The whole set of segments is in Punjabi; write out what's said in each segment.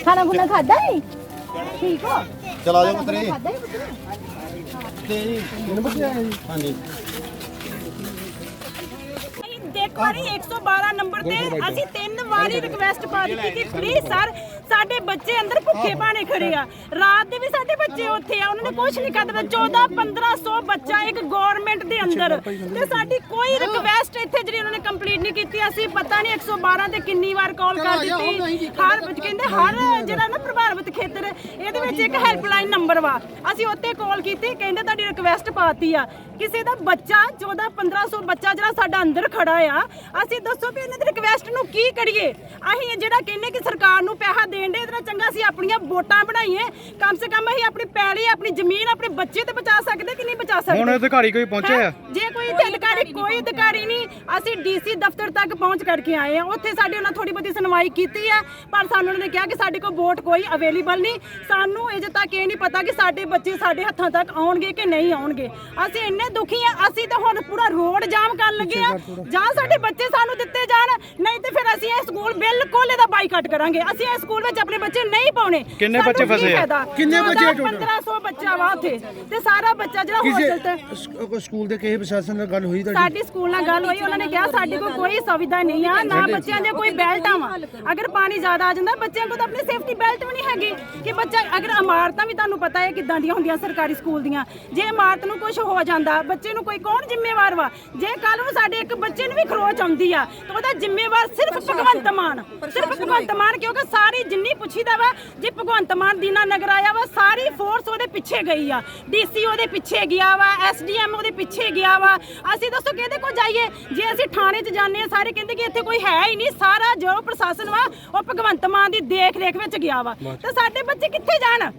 ਖਾਣਾ ਖੁਣਾ ਖਾਦਾ ਨਹੀਂ ਠੀਕ ਹੋ ਚਲਾ ਜਾਓ ਪੁੱਤਰੇ ਖਾਦਾ ਨਹੀਂ ਪੁੱਤਰ? ਤੇ ਜੀ ਕਿੰਨੇ ਬੱਚੇ ਆਏ ਜੀ ਹਾਂਜੀ। ਦੇਖ ਵਾਰੀ 112 ਨੰਬਰ ਤੇ ਅਸੀਂ ਤਿੰਨ ਵਾਰੀ ਰਿਕਵੈਸਟ ਪਾ ਦਿੱਤੀ ਕਿ ਪਲੀਜ਼ ਸਰ ਸਾਡੇ ਬੱਚੇ ਅੰਦਰ ਭੁੱਖੇ ਭਾਣੇ ਖੜੇ ਆ। ਰਾਤ ਦੇ ਵੀ ਸਾਡੇ ਬੱਚੇ ਉੱਥੇ ਆ ਉਹਨਾਂ ਨੇ ਕੁਝ ਨਹੀਂ ਕਰਦਾ 14 1500 ਬੱਚਾ ਇੱਕ ਗਵਰਨਮੈਂਟ ਦੇ ਅੰਦਰ। ਤੇ ਸਾਡੀ ਕੋਈ ਰਿਕਵੈਸਟ ਇੱਥੇ ਕੀਤੀ ਅਸੀਂ ਪਤਾ ਨਹੀਂ 112 ਤੇ ਕਿੰਨੀ ਵਾਰ ਕਾਲ ਕਰ ਦਿੱਤੀ। ਹਰ ਬੱਚ- ਕਹਿੰਦੇ ਹਰ ਜਿਹੜਾ ਨਾ ਪ੍ਰਭਾਵਿਤ ਖੇਤਰ ਇਹਦੇ ਵਿੱਚ ਇੱਕ ਹੈਲਪਲਾਈਨ ਨੰਬਰ ਵਾ। ਅਸੀਂ ਉੱਤੇ ਕਾਲ ਕੀਤੀ ਕਹਿੰਦੇ ਤੁਹਾਡੀ ਰਿਕਵੈਸਟ ਪਾਤੀ ਆ। ਕਿਸੇ ਦਾ ਬੱਚਾ 14 1500 ਬੱਚਾ ਜਿਹੜਾ ਸਾਡਾ ਅੰਦਰ ਖੜਾ ਆ ਅਸੀਂ ਦੱਸੋ ਵੀ ਇਹਨਾਂ ਦੀ ਰਿਕਵੈਸਟ ਨੂੰ ਕੀ ਕਰੀਏ? ਅਸੀਂ ਜਿਹੜਾ ਕਹਿੰਦੇ ਕਿ ਸਰਕਾਰ ਨੂੰ ਪੈਸਾ ਦੇਣ ਦੇ ਇਹਦੇ ਚੰਗਾ ਅਸੀਂ ਆਪਣੀਆਂ ਵੋਟਾਂ ਬਣਾਈਏ। ਕਮ ਸੇ ਕਮ ਅਸੀਂ ਆਪਣੀ ਪੈਲੀ ਆਪਣੀ ਜ਼ਮੀਨ ਆਪਣੇ ਬੱਚੇ ਤੇ ਬਚਾ ਸਕਦੇ ਕਿ ਨਹੀਂ ਬਚਾ ਸਕਦੇ? ਹੁਣ ਅਧਿਕਾਰੀ ਕੋਈ ਪਹੁੰਚੇ ਆ? ਹੈਂ? ਜੇ ਕੋਈ ਇੱਥੇ ਅਧਿਕਾਰੀ ਕੋਈ ਅਧਿਕਾਰੀ ਨਹੀਂ। ਅਸੀਂ ਡੀਸੀ ਦਫ਼ਤਰ ਤੱਕ ਪਹੁੰਚ ਕਰਕੇ ਆਏ ਆ ਉੱਥੇ ਸਾਡੇ ਉਹਨਾਂ ਥੋੜੀ ਬਹੁਤੀ ਸੁਣਵਾਈ ਕੀਤੀ ਆ ਪਰ ਸਾਨੂੰ ਉਹਨਾਂ ਨੇ ਕਿਹਾ ਕਿ ਸਾਡੇ ਕੋਲ ਵੋਟ ਕੋਈ ਅਵੇਲੇਬਲ ਨਹੀਂ। ਸਾਨੂੰ ਅਜੇ ਤੱਕ ਇਹ ਨਹੀਂ ਪਤਾ ਕਿ ਸਾਡੇ ਬੱਚੇ ਸਾਡੇ ਹੱਥਾਂ ਤੱਕ ਆਉਣਗੇ ਕਿ ਨਹੀਂ ਆਉਣਗੇ। ਅਸੀਂ ਇੰਨੇ ਦੁਖੀ ਆ ਅਸੀਂ ਤਾਂ ਹੁਣ ਪੂਰਾ ਰੋਡ ਜਾਮ ਕਰਨ ਲੱਗੇ ਆ ਜਾਂ ਸਾਡੇ ਬੱਚੇ ਸਾਨੂੰ ਦਿੱਤੇ ਜਾਣ ਨਹੀਂ ਤੇ ਫਿਰ ਅਸੀਂ ਇਹ ਸਕੂਲ ਬਿਲਕੁਲ ਇਹਦਾ ਬਾਈਕਾਟ ਕਰਾਂਗੇ। ਅਸੀਂ ਇਹ ਸਕੂਲ ਵਿੱਚ ਆਪਣੇ ਬੱਚੇ ਨਹੀਂ ਪਾਉਣੇ। ਕਿੰਨੇ ਬੱਚੇ ਫਸੇ ਆ? ਕਿੰਨੇ ਬੱਚੇ ਆ total? 1500 ਬੱਚਾ ਵਾ ਉੱਥੇ। ਤੇ ਸਾਰਾ ਬੱਚਾ ਜਿਹੜਾ ਹੋਸਟਲ ਤੇ ਸਕੂਲ ਦੇ ਕਿਸੇ ਪ੍ਰਸ਼ਾਸਨ ਨਾਲ ਗੱਲ ਹੋਈ ਸਾਡੀ ਸਕੂਲ ਨਾਲ ਗੱਲ ਹੋਈ ਉਹਨਾਂ ਨੇ ਕਿਹਾ ਸਾਡੇ ਕੋਲ ਕੋਈ ਸੁਵਿਧਾ ਨਹੀਂ ਆ ਨਾ ਬੱਚਿਆਂ ਦੇ ਕੋਈ ਬੈਲਟਾਂ ਵਾ। ਅਗਰ ਪਾਣੀ ਜ਼ਿਆਦਾ ਆ ਜਾਂਦਾ ਬੱਚਿਆਂ ਕੋਲ ਤਾਂ ਆਪਣੀ ਸੇਫਟੀ ਬੈਲਟ ਵੀ ਨਹੀਂ ਹੈਗੀ। ਕਿ ਬੱਚਾ ਅਗਰ ਇਮਾਰਤਾਂ ਵੀ ਤੁਹਾਨੂੰ ਪਤਾ ਹੈ ਕਿੱਦਾਂ ਦੀਆਂ ਹੁੰਦੀਆਂ ਸਰਕਾਰੀ ਸਕੂਲ ਦੀਆਂ। ਜੇ ਇਮਾਰਤ ਨੂੰ ਕੁਝ ਹੋ ਜਾਂਦਾ ਬੱਚੇ ਨੂੰ ਕੋਈ ਕੌਣ ਜ਼ਿੰਮੇਵਾਰ ਵਾ? ਜੇ ਕੱਲ ਨੂੰ ਸਾਡੇ ਇੱਕ ਬੱਚੇ ਨੂੰ ਵੀ ਖਰੋਚ ਆਉਂਦੀ ਆ ਤਾਂ ਉਹਦਾ ਜ਼ਿੰਮੇਵਾਰ ਸਿਰਫ ਭਗਵੰਤ ਮਾਨ। ਸਿਰਫ ਭਗਵੰਤ ਮਾਨ ਕਿਉਂਕਿ ਸਾਰੀ ਜਿੰਨੀ ਪੁੱਛੀਦਾ ਵਾ ਜੇ ਭਗਵੰਤ ਮਾਨ ਦੀਨਾ ਨਗਰ ਆਇਆ ਵਾ ਸਾਰੀ ਫੋਰਸ ਉਹਦੇ ਪਿੱਛੇ ਗਈ ਆ। ਡੀਸੀ ਉਹਦੇ ਪਿੱਛੇ ਗਿਆ ਵਾ ਐਸਡੀਐਮ ਉਹਦੇ ਪਿੱਛੇ ਗਿਆ ਵਾ। ਅਸੀਂ ਦੱਸੋ ਕਿਹਦੇ ਕੋਲ ਜਾਈਏ? ਜੇ ਅਸੀਂ ਥਾਣੇ 'ਚ ਜਾਂਦੇ ਆ ਸਾਰੇ ਕਹਿੰਦੇ ਕਿ ਇੱਥੇ ਕੋਈ ਹੈ ਹੀ ਨਹੀਂ। ਸਾਰਾ ਜੋ ਪ੍ਰਸ਼ਾਸਨ ਵਾ ਉਹ ਭਗਵੰਤ ਮਾਨ ਦੀ ਦੇਖ ਰੇਖ ਵਿੱਚ ਗਿਆ ਵਾ। ਤੇ ਸਾਡੇ ਬੱਚੇ ਕਿੱਥੇ ਜਾਣ?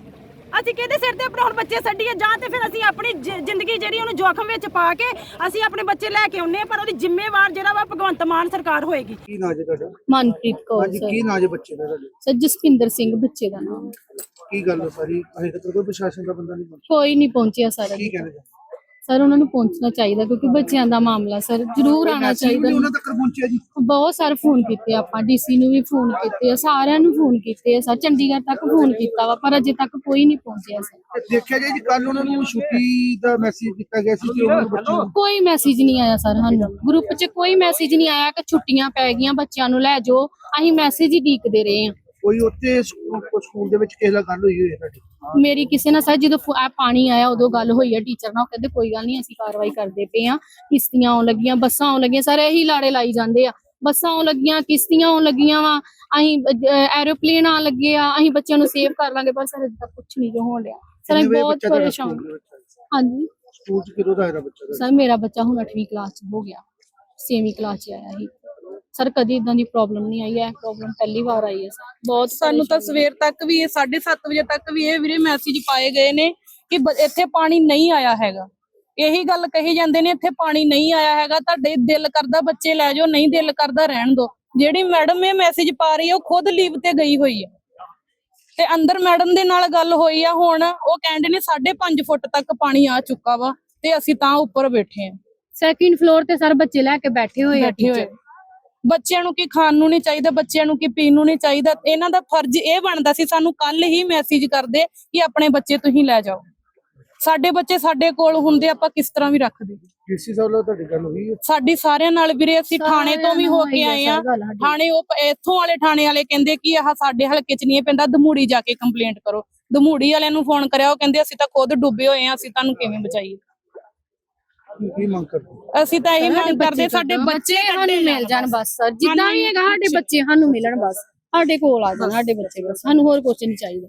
ਅਸੀਂ ਕਿਹਦੇ ਸਿਰ ਤੇ ਆਪਣੇ ਹੁਣ ਬੱਚੇ ਛੱਡੀਏ? ਜਾਂ ਤੇ ਫਿਰ ਅਸੀਂ ਆਪਣੀ ਜ਼ਿੰਦਗੀ ਜਿਹੜੀ ਉਹਨੂੰ ਜੋਖਮ ਵਿੱਚ ਪਾ ਕੇ ਅਸੀਂ ਆਪਣੇ ਬੱਚੇ ਲੈ ਕੇ ਆਉਨੇ ਪਰ ਉਹਦੀ ਜ਼ਿੰਮੇਵਾਰ ਜਿਹੜਾ ਵਾ ਭਗਵੰਤ ਮਾਨ ਸਰਕਾਰ ਹੋਏਗੀ। ਕੀ ਨਾਂ ਜੇ ਤੁਹਾਡਾ? ਮਨਪ੍ਰੀਤ ਕੌਰ ਹਾਂਜੀ ਸਰ। ਕੀ ਨਾਂ ਜੇ ਬੱਚੇ ਦਾ ਤੁਹਾਡੇ? ਸਰ ਜਸਪਿੰਦਰ ਸਿੰਘ ਬੱਚੇ ਦਾ ਨਾਮ। ਕੀ ਗੱਲ ਹੈ ਸਾਰੀ? ਅਜੇ ਤੱਕ ਕੋਈ ਪ੍ਰਸ਼ਾਸਨ ਦਾ ਬੰਦਾ ਨਹੀਂ ਪਹੁੰਚਿਆ। ਕੋਈ ਨਹੀਂ ਪਹੁੰਚਿਆ ਸਰ ਕੀ ਕਹਿੰਦੇ ਜੀ? ਸਰ ਉਹਨਾਂ ਨੂੰ ਪਹੁੰਚਣਾ ਚਾਹੀਦਾ ਕਿਉਂਕਿ ਬੱਚਿਆਂ ਦਾ ਮਾਮਲਾ ਸਰ ਜ਼ਰੂਰ ਆਣਾ ਚਾਹੀਦਾ। ਉਹਨਾਂ ਤੱਕ ਪਹੁੰਚਿਆ ਜੀ? ਬਹੁਤ ਸਾਰੇ ਫੋਨ ਕੀਤੇ ਆਪਾਂ ਡੀਸੀ ਨੂੰ ਵੀ ਫੋਨ ਕੀਤੇ ਆ ਸਾਰਿਆਂ ਨੂੰ ਫੋਨ ਕੀਤੇ ਆ ਸਰ ਚੰਡੀਗੜ੍ਹ ਤੱਕ ਫੋਨ ਕੀਤਾ ਵਾ ਪਰ ਅਜੇ ਤੱਕ ਕੋਈ ਨਹੀਂ ਪਹੁੰਚਿਆ ਸਰ। ਦੇਖਿਆ ਜੀ ਕੱਲ ਉਹਨਾਂ ਨੂੰ ਛੁੱਟੀ ਦਾ ਮੈਸੇਜ ਕੀਤਾ ਗਿਆ ਸੀ ਕਿ ਉਹਨਾਂ ਨੂੰ? ਬੱਚੇ ਕੋਈ ਮੈਸੇਜ ਨਹੀਂ ਆਇਆ ਸਰ ਸਾਨੂੰ। ਗਰੁੱਪ 'ਚ ਕੋਈ ਮੈਸੇਜ ਨਹੀਂ ਆਇਆ ਕਿ ਛੁੱਟੀਆਂ ਪੈ ਗਈਆਂ ਬੱਚਿਆਂ ਨੂੰ ਲੈ ਜਾਓ। ਅਸੀਂ ਮੈਸੇਜ ਹੀ ਡੀਕਦੇ ਰਹੇ ਹਾਂ। ਕੋਈ ਉੱਥੇ ਸਕੂ- ਸਕੂਲ ਦੇ ਵਿੱਚ ਕਿਸੇ ਨਾਲ ਗੱਲ ਹੋਈ ਹੋਈ ਹੈ ਤੁਹਾਡੀ? ਮੇਰੀ ਕਿਸੇ ਨਾਲ ਸਰ ਜਦੋਂ ਫ- ਆਹ ਪਾਣੀ ਆਇਆ ਉਦੋਂ ਗੱਲ ਹੋਈ ਆ ਟੀਚਰ ਨਾਲ ਉਹ ਕਹਿੰਦੇ ਕੋਈ ਗੱਲ ਨਹੀਂ ਅਸੀਂ ਕਾਰਵਾਈ ਕਰਦੇ ਪਏ ਆ ਕਿਸ਼ਤੀਆਂ ਆਉਣ ਲੱਗੀਆਂ ਬੱਸਾਂ ਆਉਣ ਲੱਗੀਆਂ ਸਰ ਇਹੀ ਲਾੜੇ ਲਾਈ ਜਾਂਦੇ ਆ। ਬੱਸਾਂ ਆਉਣ ਲੱਗੀਆਂ ਕਿਸ਼ਤੀਆਂ ਆਉਣ ਲੱਗੀਆਂ ਵਾ। ਅਸੀਂ ਐਰੋਪਲੇਨ ਆਉਣ ਲੱਗੇ ਆ ਅਸੀਂ ਬੱਚਿਆਂ ਨੂੰ ਸੇਵ ਕਰ ਲਾਂਗੇ ਪਰ ਸਰ ਅਜੇ ਤੱਕ ਕੁਝ ਨਹੀਂ ਜੋ ਹੋਣ ਡਿਆ। ਸਰ ਕਿੰਨੇ ਅਸੀਂ ਵਜੇ ਬਹੁਤ ਬੱਚਾ ਤੁਹਾਡਾ ਪਰੇਸ਼ਾਨ। ਸਕੂਲ ਦੇ ਵਿੱਚ ਆਇਆ? ਹਾਂਜੀ। ਸਕੂਲ ਚ ਕਿਦੋਂ ਦਾ ਹੈ ਬੱਚਾ? ਸਰ ਮੇਰਾ ਬੱਚਾ ਹੁਣ 8ਵੀਂ ਕਲਾਸ ਚ ਹੋ ਗਿਆ। 6ਵੀਂ ਕਲਾਸ ਚ ਆਇਆ ਸੀ। ਸਰ ਕਦੀ ਇਦਾਂ ਦੀ ਪ੍ਰੋਬਲਮ ਨਹੀਂ ਆਈ ਹੈ ਪ੍ਰੋਬਲਮ ਪਹਿਲੀ ਵਾਰ ਆਈ ਹੈ ਸਰ। ਬਹੁਤ ਸਾਨੂੰ ਤਾਂ ਸਵੇਰ ਤੱਕ ਵੀ ਇਹ 7:30 ਵਜੇ ਤੱਕ ਵੀ ਇਹ ਵੀਰੇ ਮੈਸੇਜ ਪਾਏ ਗਏ ਨੇ ਕਿ ਬ- ਇੱਥੇ ਪਾਣੀ ਨਹੀਂ ਆਇਆ ਹੈਗਾ। ਇਹੀ ਗੱਲ ਕਹੀ ਜਾਂਦੇ ਨੇ ਇੱਥੇ ਪਾਣੀ ਨਹੀਂ ਆਇਆ ਹੈਗਾ ਤੁਹਾਡੇ ਦਿਲ ਕਰਦਾ ਬੱਚੇ ਲੈ ਜਾਓ ਨਹੀਂ ਦਿਲ ਕਰਦਾ ਰਹਿਣ ਦਿਓ। ਜਿਹੜੀ ਮੈਡਮ ਇਹ ਮੈਸੇਜ ਪਾ ਰਹੀ ਹੈ ਉਹ ਖੁਦ ਲੀਵ ਤੇ ਗਈ ਹੋਈ ਹੈ। ਤੇ ਅੰਦਰ ਮੈਡਮ ਦੇ ਨਾਲ ਗੱਲ ਹੋਈ ਆ ਹੁਣ ਉਹ ਕਹਿੰਦੇ ਨੇ 5.5 ਫੁੱਟ ਤੱਕ ਪਾਣੀ ਆ ਚੁੱਕਾ ਵਾ ਤੇ ਅਸੀਂ ਤਾਂ ਉੱਪਰ ਬੈਠੇ ਆ ਸੈਕਿੰਡ ਫਲੋਰ ਤੇ ਸਰ ਬੱਚੇ ਲੈ ਕੇ ਬੈਠੇ ਹੋਏ ਆ ਬੈਠੇ ਹੋਏ teacher। ਬੱਚਿਆਂ ਨੂੰ ਕੀ ਖਾਣ ਨੂੰ ਨਹੀਂ ਚਾਹੀਦਾ ਬੱਚਿਆਂ ਨੂੰ ਕੀ ਪੀਣ ਨੂੰ ਨਹੀਂ ਚਾਹੀਦਾ ਇਹਨਾਂ ਦਾ ਫਰਜ਼ ਇਹ ਬਣਦਾ ਸੀ ਸਾਨੂੰ ਕੱਲ ਹੀ ਮੈਸੇਜ ਕਰਦੇ ਕਿ ਆਪਣੇ ਬੱਚੇ ਤੁਸੀਂ ਲੈ ਜਾਓ। ਸਾਡੇ ਬੱਚੇ ਸਾਡੇ ਕੋਲ ਹੁੰਦੇ ਆਪਾਂ ਕਿਸ ਤਰ੍ਹਾਂ ਵੀ ਰੱਖਦੇ ਡੀਸੀ ਸਾਹਿਬ ਨਾਲ ਤੁਹਾਡੀ ਗੱਲ ਹੋਈ ਹੈ? ਸਾਡੀ ਸਾਰਿਆਂ ਨਾਲ ਵੀਰੇ ਅਸੀਂ ਥਾਣੇ ਤੋਂ ਵੀ ਹੋ ਕੇ ਆਏ ਆ ਥਾਣੇ ਉਹ ਇੱਥੋਂ ਵਾਲੇ ਥਾਣੇ ਵਾਲੇ ਕਹਿੰਦੇ ਕਿ ਆਹ ਸਾਡੇ ਹਲਕੇ 'ਚ ਨਹੀਂ ਇਹ ਪੈਂਦਾ ਦਮੂੜੀ ਜਾ ਕੇ ਕੰਪਲੇਂਟ ਕਰੋ। ਦਮੂੜੀ ਵਾਲਿਆਂ ਨੂੰ ਫੋਨ ਕਰਿਆ ਉਹ ਕਹਿੰਦੇ ਅਸੀਂ ਤਾਂ ਖੁਦ ਡੁੱਬੇ ਹੋਏ ਆ ਅਸੀਂ ਤੁਹਾਨੂੰ ਕਿਵੇਂ ਬਚਾਈਏ? ਕੀ- ਮੰਗ ਕਰਦੇ ਅਸੀਂ ਤਾਂ ਇਹੀ ਮੰਗ ਕਰਦੇ ਸਾਡੇ ਬੱਚੇ ਬੱਚੇ ਸਾਨੂੰ ਮਿਲ ਜਾਣ ਬਸ। ਸਰ ਜਿੱਦਾਂ ਵੀ ਹੈਗਾ ਸਾਡੇ ਬੱਚੇ ਸਾਨੂੰ ਮਿਲਣ ਬਸ। ਸਾਡੇ ਕੋਲ ਆ ਜਾਣ ਸਾਡੇ ਬੱਚੇ ਬਸ। ਸਾਨੂੰ ਹੋਰ ਕੁਝ ਨਹੀਂ ਚਾਹੀਦਾ।